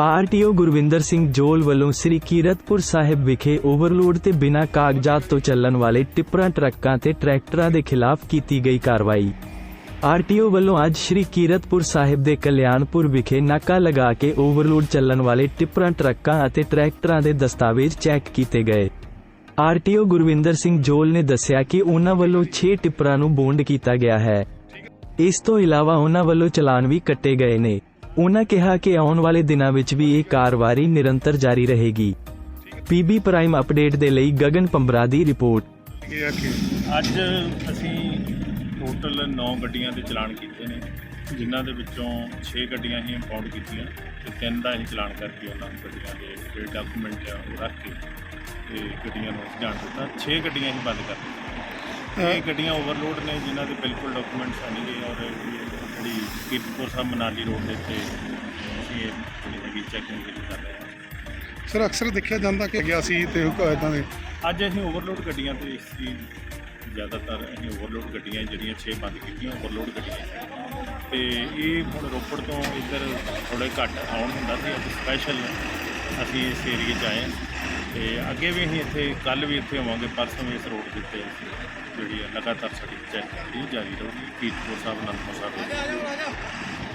RTO Gurvinder Singh ਜੋਲ ਵੱਲੋਂ ਸ੍ਰੀ ਕੀਰਤਪੁਰ ਸਾਹਿਬ ਵਿਖੇ ਓਵਰਲੋਡ ਤੇ ਬਿਨਾਂ ਕਾਗਜ਼ਾਤ ਤੋਂ ਚੱਲਣ ਵਾਲੇ ਟਿੱਪਰਾਂ, ਟਰੱਕਾਂ ਤੇ ਟਰੈਕਟਰਾਂ ਦੇ ਖਿਲਾਫ ਕੀਤੀ ਗਈ ਕਾਰਵਾਈ। ਆਰਟੀਓ ਵੱਲੋਂ ਅੱਜ ਸ੍ਰੀ ਕੀਰਤਪੁਰ ਸਾਹਿਬ ਦੇ ਕਲਿਆਣਪੁਰ ਵਿਖੇ ਨਾਕਾ ਲਗਾ ਕੇ ਓਵਰਲੋਡ ਚੱਲਣ ਵਾਲੇ ਟਿੱਪਰਾਂ, ਟਰੱਕਾਂ ਅਤੇ ਟਰੈਕਟਰਾਂ ਦੇ ਦਸਤਾਵੇਜ਼ ਚੈੱਕ ਕੀਤੇ ਗਏ। ਆਰਟੀਓ ਗੁਰਵਿੰਦਰ ਸਿੰਘ ਜੋਲ ਨੇ ਦੱਸਿਆ ਕਿ ਉਹਨਾਂ ਵੱਲੋਂ 6 ਟਿੱਪਰਾਂ ਨੂੰ ਬੌਂਡ ਕੀਤਾ ਗਿਆ ਹੈ। ਇਸ ਤੋਂ ਇਲਾਵਾ ਉਹਨਾਂ ਵੱਲੋਂ ਚਲਾਨ ਵੀ ਕੱਟੇ ਗਏ ਨੇ। ਉਹਨਾਂ ਕਿਹਾ ਕਿ ਆਉਣ ਵਾਲੇ ਦਿਨਾਂ ਵਿੱਚ ਵੀ ਇਹ ਕਾਰਵਾਈ ਨਿਰੰਤਰ ਜਾਰੀ ਰਹੇਗੀ। ਪੀਬੀ ਪ੍ਰਾਈਮ ਅਪਡੇਟ ਦੇ ਲਈ ਗਗਨ ਪੰਬਰਾ ਦੀ ਰਿਪੋਰਟ। ਅੱਜ ਅਸੀਂ ਟੋਟਲ 9 ਗੱਡੀਆਂ ਦੇ ਚਲਾਨ ਕੀਤੇ ਨੇ, ਜਿਨ੍ਹਾਂ ਦੇ ਵਿੱਚੋਂ 6 ਗੱਡੀਆਂ ਹੀ ਇੰਪਾਊਂਡ ਕੀਤੀਆਂ ਤੇ ਤਿੰਨ ਦਾ ਹੀ ਚਲਾਨ ਕਰਕੇ ਉਹਨਾਂ ਗੱਡੀਆਂ ਦੇ ਜਿਹੜੇ ਡਾਕੂਮੈਂਟ ਆ ਉਹ ਰੱਖ ਕੇ ਤੇ ਗੱਡੀਆਂ ਨੂੰ ਜਾਣ ਦਿੱਤਾ। 6 ਗੱਡੀਆਂ ਹੀ ਬੰਦ ਕਰ ਦਿੱਤੀਆਂ। ਇਹ ਗੱਡੀਆਂ ਓਵਰਲੋਡ ਨੇ, ਜਿਨ੍ਹਾਂ ਦੇ ਬਿਲਕੁਲ ਡਾਕੂਮੈਂਟਸ ਨਹੀਂ ਗੇ ਔਰ ਕੀਰਤਪੁਰ ਸਾਹਿਬ ਮਨਾਲੀ ਰੋਡ ਦੇ ਉੱਤੇ ਅਸੀਂ ਇਹ ਜਿਹੜੀ ਹੈਗੀ ਚੈਕਿੰਗ ਜਿਹੜੀ ਕਰ ਰਹੇ ਹਾਂ। ਸਰ ਅਕਸਰ ਦੇਖਿਆ ਜਾਂਦਾ ਕਿ ਗਿਆ ਸੀ ਤੇ ਇਦਾਂ ਦੇ ਅੱਜ ਅਸੀਂ ਓਵਰਲੋਡ ਗੱਡੀਆਂ ਤੇ ਇਸ ਜ਼ਿਆਦਾਤਰ ਅਸੀਂ ਓਵਰਲੋਡ ਗੱਡੀਆਂ ਜਿਹੜੀਆਂ 6 ਬੰਦ ਕੀਤੀਆਂ ਓਵਰਲੋਡ ਗੱਡੀਆਂ ਤੇ ਇਹ ਹੁਣ ਰੋਪੜ ਤੋਂ ਇੱਧਰ ਥੋੜੇ ਘੱਟ ਆਉਣ ਹੁੰਦਾ ਸੀ ਅੱਜ ਸਪੈਸ਼ਲ ਅਸੀਂ ਇਸ ਏਰੀਏ 'ਚ ਆਏ ਹਾਂ। ਤੇ ਅੱਗੇ ਵੀ ਅਸੀਂ ਇੱਥੇ ਕੱਲ ਵੀ ਇੱਥੇ ਹੋਵਾਂਗੇ ਪਰਸੋਂ ਵੀ ਇਸ ਰੋਡ ਦੇ ਉੱਤੇ ਜਿਹੜੀ ਹੈ ਲਗਾਤਾਰ ਸਾਡੀ ਚੈੱਕ ਜਿਹੜੀ ਜਾਰੀ ਰਹੂਗੀ। ਕੀਰਤਪੁਰ ਸਾਹਿਬ ਅਨੰਦਪੁਰ ਸਾਹਿਬ